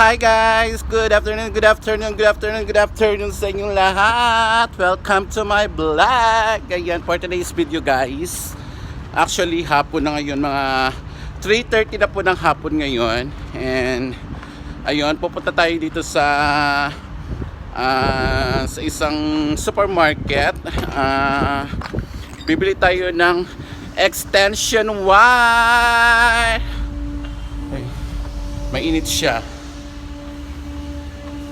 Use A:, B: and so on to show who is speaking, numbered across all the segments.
A: Hi guys! Good afternoon, good afternoon, good afternoon, good afternoon sa inyong lahat! Welcome to my vlog! Ayan, for today's video guys. Actually, hapon na ngayon, mga 3.30 na po ng hapon ngayon. And, ayun, pupunta tayo dito sa ah, sa isang supermarket. Ah, bibili tayo ng extension wire! Mainit siya.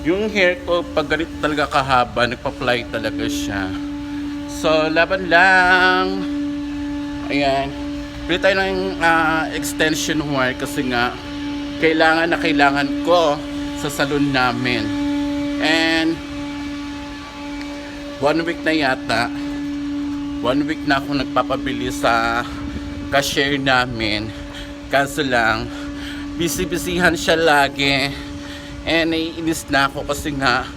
A: Yung hair ko, pag ganito talaga kahaba, nagpa-fly talaga siya. So, laban lang. Ayan. Bili tayo ng ah, extension wire kasi nga, kailangan na kailangan ko sa salon namin. And, one week na yata, one week na ako nagpapabili sa cashier namin. Kaso lang, busy-busyhan siya lagi. And naiinis na ako kasi nga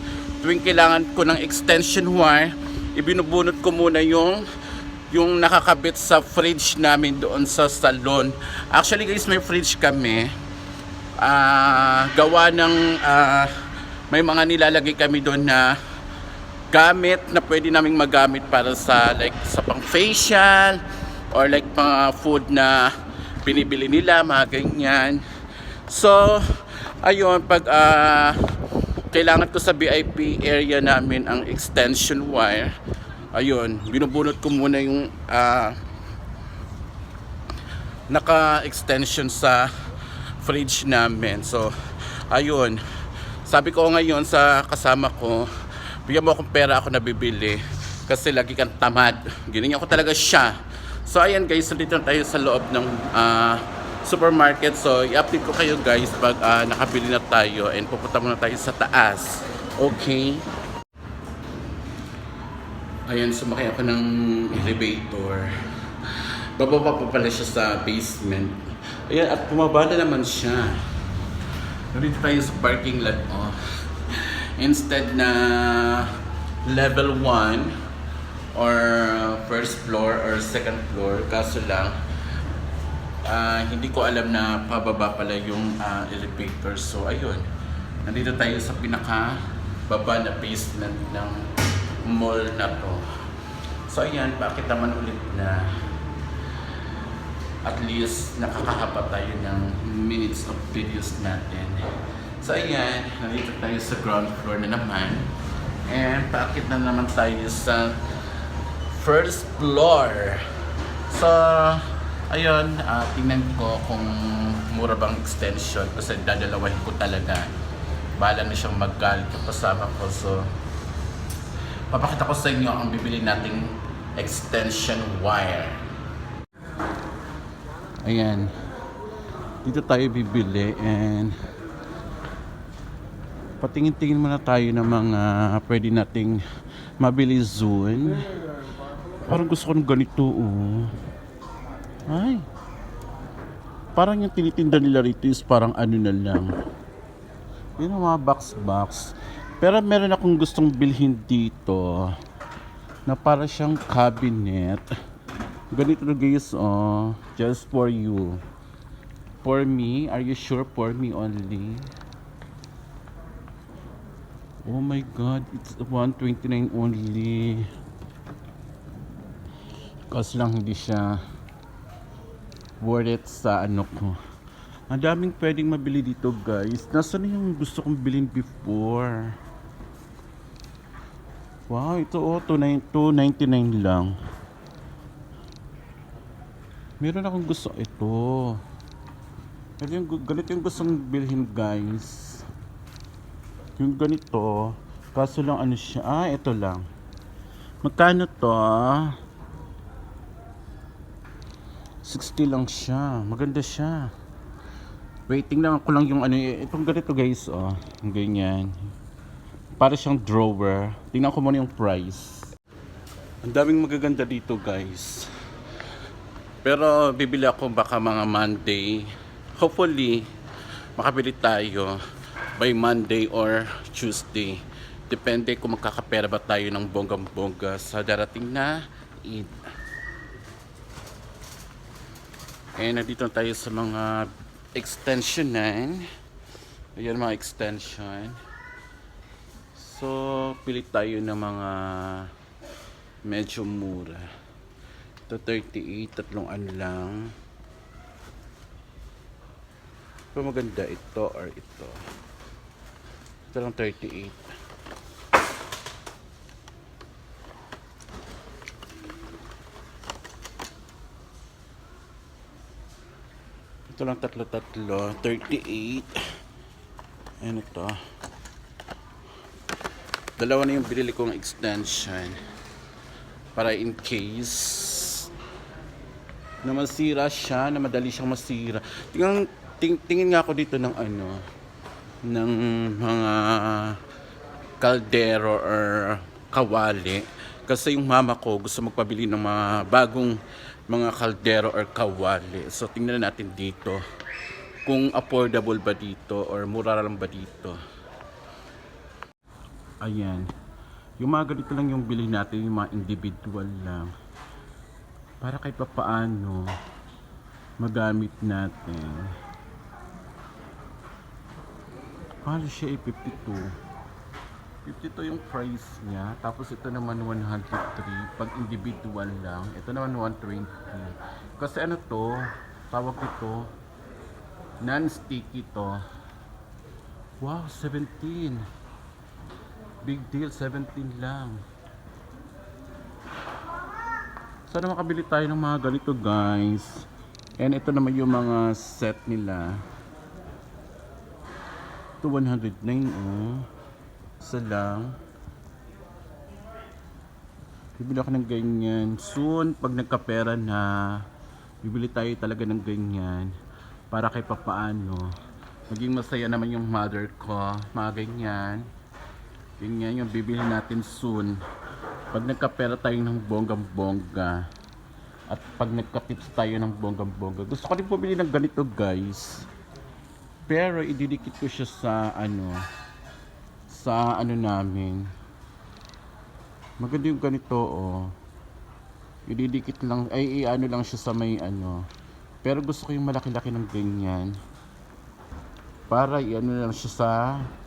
A: tuwing kailangan ko ng extension wire, ibinubunot ko muna yung yung nakakabit sa fridge namin doon sa salon. Actually guys, may fridge kami. Ah, gawa ng ah, may mga nilalagay kami doon na gamit na pwede naming magamit para sa like sa pang facial or like mga food na binibili nila, mga ganyan. So, ayun, pag ah, kailangan ko sa VIP area namin ang extension wire, ayun, binubunot ko muna yung ah, naka-extension sa fridge namin. So, ayun. Sabi ko ngayon sa kasama ko, bigyan mo akong pera ako nabibili kasi lagi kang tamad. Ganyan ako talaga siya. So, ayan guys, dito na tayo sa loob ng ah, supermarket. So, i-update ko kayo guys pag ah, nakabili na tayo and pupunta muna tayo sa taas. Okay? Ayan, sumakay ako ng elevator. Bababa pa pala siya sa basement. Ayan, at bumaba na naman siya. Nandito tayo sa parking lot. Oh. Instead na level 1 or first floor or second floor, kaso lang, ah, hindi ko alam na pababa pala yung ah, elevator. So, ayun. Nandito tayo sa pinaka baba na basement ng mall na to. So, ayan. Bakit naman ulit na at least nakakahaba tayo ng minutes of videos natin. So ayan, nandito tayo sa ground floor na naman. And paakit na naman tayo sa first floor. So, ayun, ah, tingnan ko kung mura bang extension kasi dadalawahin ko talaga. Bahala na siyang maggalit yung kasama ko. So, papakita ko sa inyo ang bibili nating extension wire. Ayan. Dito tayo bibili and patingin-tingin muna tayo ng mga pwede nating mabili zone. Parang gusto ko ng ganito oh. Ay. Parang yung tinitinda nila rito is parang ano na lang. Yun mga box-box. Pero meron akong gustong bilhin dito na para siyang cabinet. Ganito na guys, oh. Just for you. For me? Are you sure for me only? Oh my god, it's 129 only. Kasi lang hindi siya worth it sa ano ko. Ang daming pwedeng mabili dito guys. Nasaan na yung gusto kong bilhin before? Wow, ito oh, 299 lang. Meron akong gusto ito. Ito yung, ganito yung gustong bilhin guys. Yung ganito. Kaso lang ano siya. Ah, ito lang. Magkano to? 60 lang siya. Maganda siya. Wait, tingnan ko lang yung ano. Itong ganito guys. Oh, ganyan. Para siyang drawer. Tingnan ko muna yung price. Ang daming magaganda dito guys. Pero bibili ako baka mga Monday. Hopefully, makabili tayo by Monday or Tuesday. Depende kung magkakapera ba tayo ng bonggang-bongga sa darating na Eid. Eh, nandito na tayo sa mga extension 9. Ayan mga extension. So, pili tayo ng mga medyo mura. Ito 38, tatlong ano lang. Pero maganda ito or ito. Ito lang 38. Ito lang tatlo-tatlo. 38. Ayan ito. Dalawa na yung binili kong extension. Para in case na masira siya, na madali siyang masira. Tingnan, ting, tingin nga ako dito ng ano, ng mga kaldero or kawali. Kasi yung mama ko gusto magpabili ng mga bagong mga kaldero or kawali. So tingnan natin dito kung affordable ba dito or mura lang ba dito. Ayan. Yung mga ganito lang yung bili natin, yung mga individual lang. Para kahit pa paano magamit natin. Mahal siya eh, 52. 52 yung price niya. Tapos ito naman 103. Pag individual lang. Ito naman 120. Kasi ano to, tawag ito, non-sticky to. Wow, 17. Big deal, 17 lang. Sana makabili tayo ng mga ganito guys. And ito naman yung mga set nila. Ito 109 oh. Isa lang. Bibili ako ng ganyan. Soon, pag nagkapera na, bibili tayo talaga ng ganyan. Para kay papaano. Maging masaya naman yung mother ko. Mga ganyan. Ganyan yung bibili natin soon. Pag nagkapera tayo ng bonggang-bongga. At pag nagkatips tayo ng bonggang-bongga. Gusto ko rin bumili ng ganito guys. Pero ididikit ko siya sa ano sa ano namin. Maganda yung ganito oh. Ididikit lang ay ano lang siya sa may ano. Pero gusto ko yung malaki-laki ng ganyan. Para i-ano lang siya sa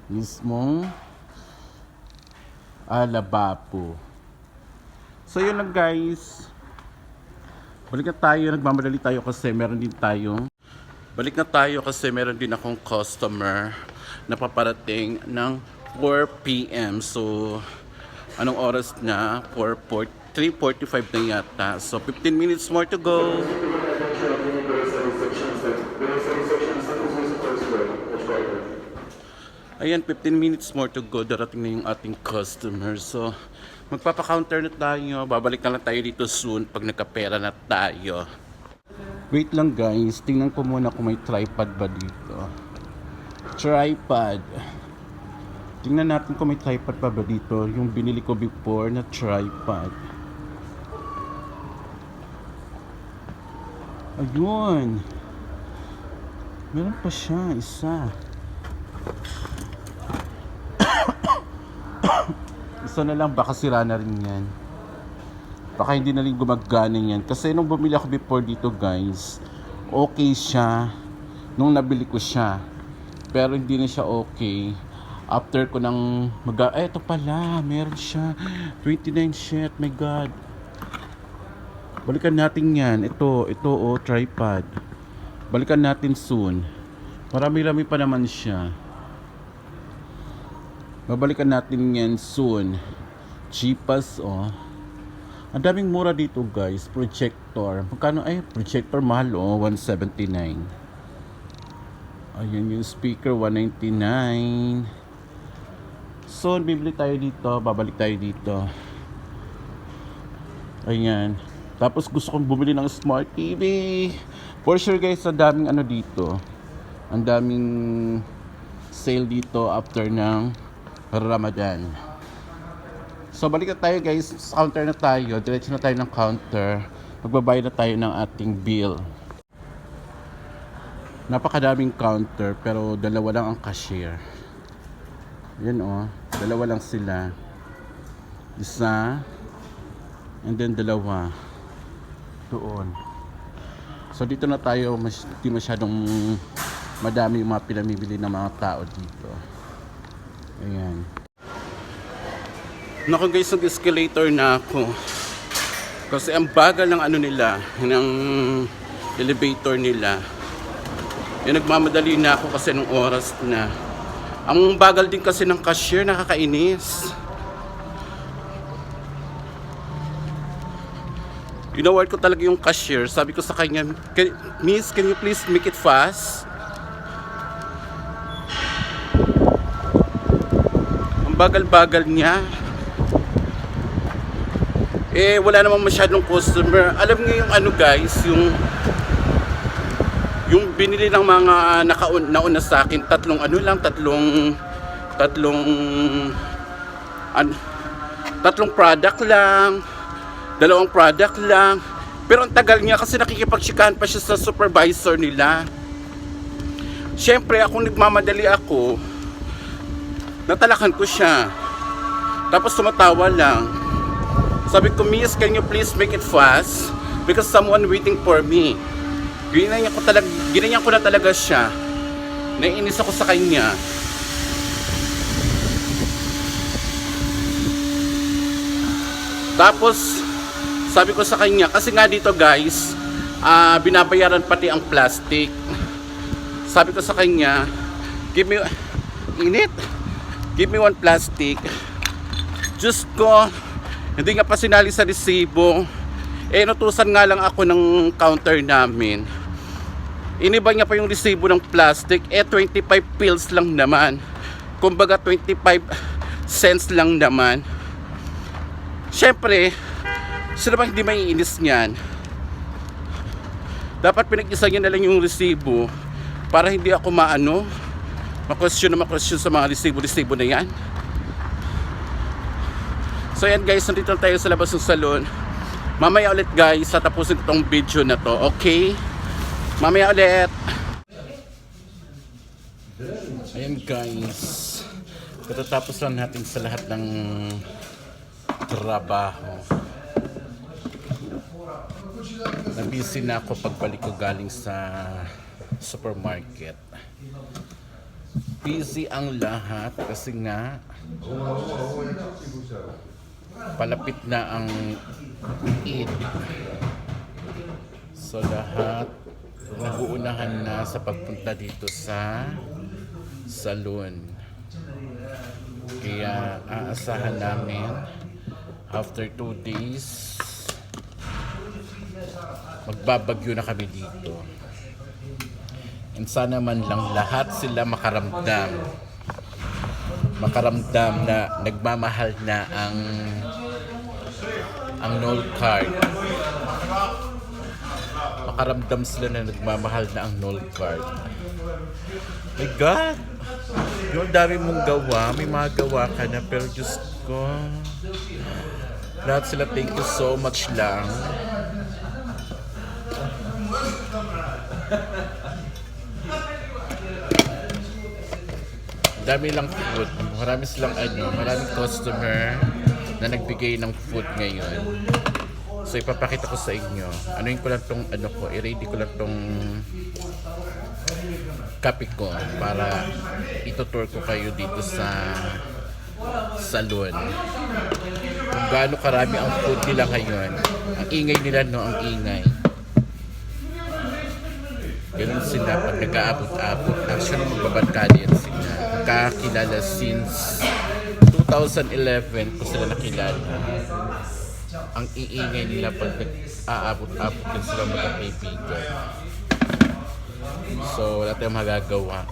A: mismong lababo. So yun lang guys. Balik na tayo, nagmamadali tayo kasi meron din tayong Balik na tayo kasi meron din akong customer na paparating ng 4 p.m. So, anong oras na? 4, 4, 3.45 na yata. So, 15 minutes more to go. Ayan, 15 minutes more to go. Darating na yung ating customer. So, magpapa-counter na tayo. Babalik na lang tayo dito soon pag nagkapera na tayo. Wait lang guys, tingnan ko muna kung may tripod ba dito. Tripod. Tingnan natin kung may tripod pa ba dito. Yung binili ko before na tripod. Ayun. Meron pa siya, isa. isa na lang, baka sira na rin yan. Baka hindi na rin gumagana yan. Kasi nung bumili ako before dito guys, okay siya. Nung nabili ko siya. Pero hindi na siya okay. After ko nang mag... Eh, ito pala. Meron siya. 29 shit. My God. Balikan natin yan. Ito. Ito oh. Tripod. Balikan natin soon. Marami-rami pa naman siya. Babalikan natin yan soon. Cheapest oh. Ang daming mura dito guys, projector. Magkano ay projector mahal oh, 179. Ayan yung speaker 199. So, bibili tayo dito, babalik tayo dito. Ayan. Tapos gusto kong bumili ng smart TV. For sure guys, ang daming ano dito. Ang daming sale dito after ng Ramadan. So balik na tayo guys, sa counter na tayo, diretso na tayo ng counter. Magbabayad na tayo ng ating bill. Napakadaming counter pero dalawa lang ang cashier. Yan oh, dalawa lang sila. Isa and then dalawa doon. So dito na tayo mas, di masyadong madami yung mga pinamibili ng mga tao dito. Ayan. Naku guys, nag-escalator na ako. Kasi ang bagal ng ano nila, ng elevator nila. Yung nagmamadali na ako kasi nung oras na. Ang bagal din kasi ng cashier, nakakainis. Inaward ko talaga yung cashier. Sabi ko sa kanya, "Can- Miss, can you please make it fast? Ang bagal-bagal niya. Eh, wala namang masyadong customer. Alam niyo yung ano guys, yung yung binili ng mga nakaun nauna sa akin, tatlong ano lang, tatlong tatlong an, tatlong product lang, dalawang product lang. Pero ang tagal niya kasi nakikipagsikahan pa siya sa supervisor nila. Siyempre, ako nagmamadali ako, natalakan ko siya. Tapos tumatawa lang. Sabi ko, Miss, can you please make it fast? Because someone waiting for me. Ginanyan ko talaga, ginanyan ko na talaga siya. Naiinis ako sa kanya. Tapos, sabi ko sa kanya, kasi nga dito guys, ah, binabayaran pati ang plastic. Sabi ko sa kanya, give me, init, give me one plastic. Diyos ko, hindi nga pa sinali sa resibo. Eh, nutusan nga lang ako ng counter namin. Iniba niya pa yung resibo ng plastic. Eh, 25 pills lang naman. Kumbaga, 25 cents lang naman. Siyempre, sino ba hindi maiinis niyan? Dapat pinag-isa niya na lang yung resibo para hindi ako maano, ma-question na ma-question sa mga resibo-resibo na yan. So yan guys, nandito na tayo sa labas ng salon. Mamaya ulit guys, tatapusin ko tong video na to, okay? Mamaya ulit! Ayan guys, katatapos lang natin sa lahat ng trabaho. Nabisi na ako pagbalik ko galing sa supermarket. Busy ang lahat kasi nga palapit na ang Eid. So lahat naguunahan na sa pagpunta dito sa salon. Kaya aasahan namin after two days magbabagyo na kami dito. And sana man lang lahat sila makaramdam makaramdam na nagmamahal na ang ang null card. Makaramdam sila na nagmamahal na ang null card. My God! Yung dami mong gawa, may mga gawa ka na, pero Diyos ko, lahat sila thank you so much lang. dami lang food. Marami silang ano, maraming customer na nagbigay ng food ngayon. So ipapakita ko sa inyo. Anuin ko lang tong ano ko, i-ready ko lang tong kape ko para itutour ko kayo dito sa salon. Kung gaano karami ang food nila ngayon. Ang ingay nila no, ang ingay. Ganun sila pag nag-aabot-abot. Actually, magbabangkali yan sila. Kakilala since 2011 ko sila nakilala. Ang iingay nila pag nag-aabot-abot din sila magkakaibigan. So, wala tayong magagawa.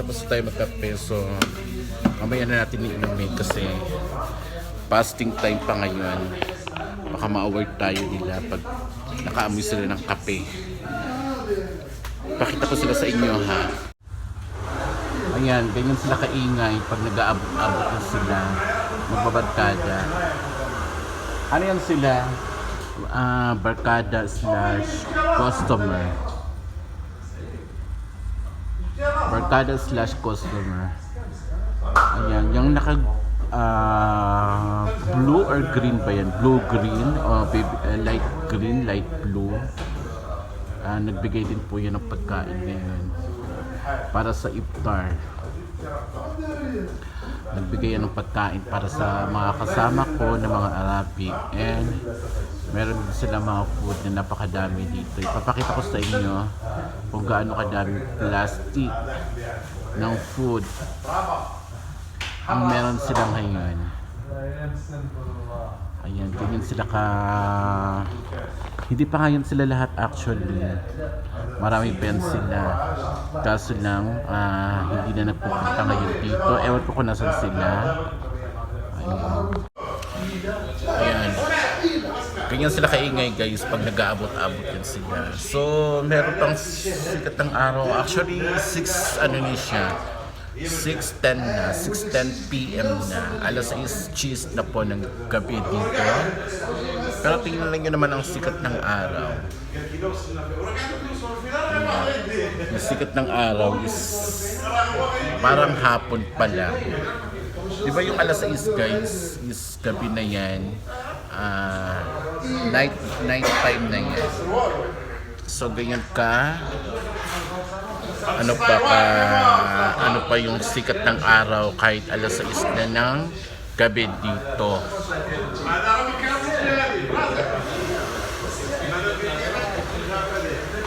A: Tapos tayo magkape. So, mamaya na natin iinumin kasi fasting time pa ngayon. Baka ma-award tayo nila pag nakaamoy sila ng kape. Pakita ko sila sa inyo ha. Ayan, ganyan sila kaingay pag nag-aabot-abot na sila. Magbabarkada. Ano yan sila? Ah, barkada slash customer. Barkada slash customer. Ayan, yung naka ah, blue or green ba yan? Blue green o eh, light green, light blue. Ah, nagbigay din po yan ng pagkain ngayon para sa iftar. Nagbigay ng pagkain para sa mga kasama ko na mga Arabic and meron din sila mga food na napakadami dito. Ipapakita ko sa inyo kung gaano kadami plastic ng food ang meron sila ngayon. Ayan, ganyan sila ka... Hindi pa ngayon sila lahat actually. Marami pa yan sila. Kaso lang, ah, hindi na nagpupunta ngayon dito. Ewan ko kung nasan sila. Ayan. Ayan. Ganyan sila kaingay guys pag nag-aabot-abot yan sila. So, meron pang sikat ng araw. Actually, 6 ano ni siya. 6.10 na, 6.10 p.m. na. Alas 6 cheese na po ng gabi dito. Pero tingnan lang nyo naman ang sikat ng araw. Yung sikat ng araw is parang hapon pa lang. Di ba yung alas 6 guys, is gabi na yan. Ah, night, night time na yan. So ganyan ka, ano pa ka, ano pa yung sikat ng araw kahit alas 6 na ng gabi dito.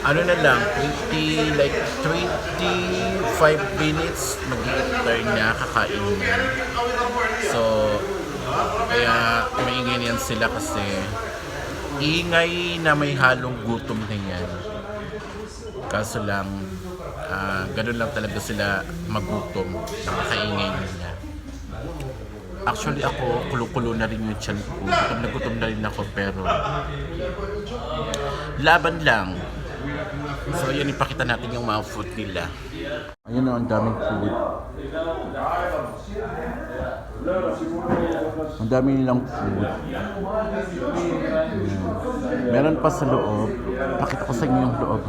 A: Ano na lang, 20, like 25 minutes mag-i-iftar na kakain na. So, kaya maingay yan sila kasi ingay na may halong gutom na yan. Kaso lang, ah, ganun lang talaga sila magutom. Nakakaingay nila. Actually ako, kulo-kulo na rin yung tiyan ko. Gutom na gutom na rin ako pero laban lang. So yun, ipakita natin yung mga food nila. Ayun na, ang daming food. Ang dami nilang food. Meron pa sa loob. Pakita ko sa inyo yung loob.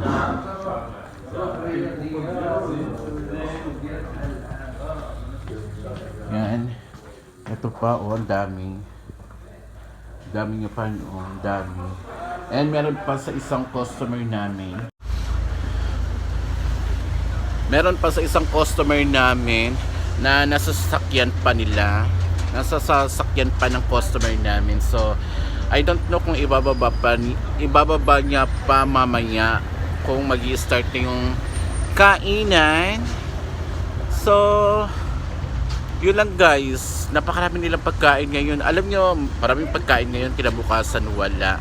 A: Yan. Ito pa, oh, ang dami. Dami nyo pa, oh, ang dami. And meron pa sa isang customer namin. Meron pa sa isang customer namin na nasa sasakyan pa nila. Nasa sasakyan pa ng customer namin. So, I don't know kung ibababa pa ibababa niya pa mamaya kung mag start na yung kainan. So, yun lang guys. Napakarami nilang pagkain ngayon. Alam nyo, maraming pagkain ngayon kinabukasan wala.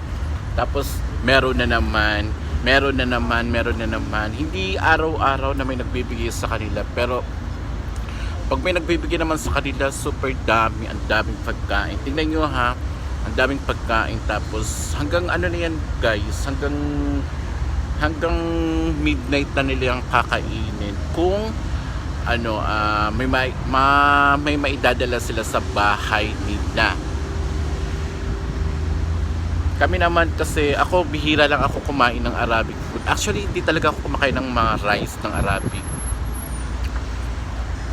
A: Tapos, meron na naman. Meron na naman, meron na naman. Hindi araw-araw na may nagbibigay sa kanila. Pero, pag may nagbibigay naman sa kanila, super dami, ang daming pagkain. Tingnan nyo ha, ang daming pagkain. Tapos, hanggang ano na yan guys, hanggang hanggang midnight na nila yung kakainin. Kung ano, ah, may, may, ma, may maidadala sila sa bahay nila. Kami naman kasi, ako bihira lang ako kumain ng Arabic food. Actually, hindi talaga ako kumakain ng mga rice ng Arabic.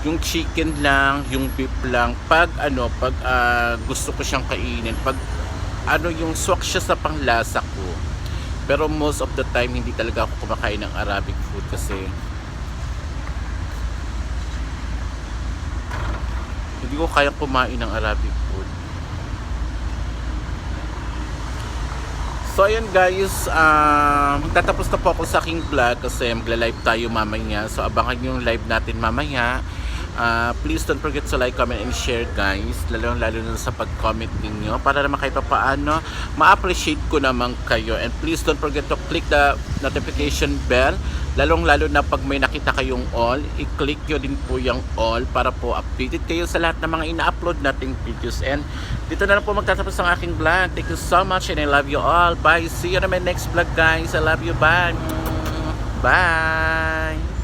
A: Yung chicken lang, yung beef lang. Pag ano, pag ah, gusto ko siyang kainin, pag ano yung swak siya sa panglasa ko. Pero most of the time, hindi talaga ako kumakain ng Arabic food kasi hindi ko kayang kumain ng Arabic food. So ayan guys, uh, magtatapos na po ako sa aking vlog kasi magla-live tayo mamaya. So abangan yung live natin mamaya. Ah, please don't forget to like, comment, and share guys. Lalo lalo na sa pag-comment ninyo para naman kahit pa paano ma-appreciate ko naman kayo. And please don't forget to click the notification bell. Lalong lalo na pag may nakita kayong all, i-click nyo din po yung all para po updated kayo sa lahat ng mga ina-upload nating videos. And dito na lang po magtatapos ang aking vlog. Thank you so much and I love you all. Bye. See you on my next vlog guys. I love you. Bye. Bye.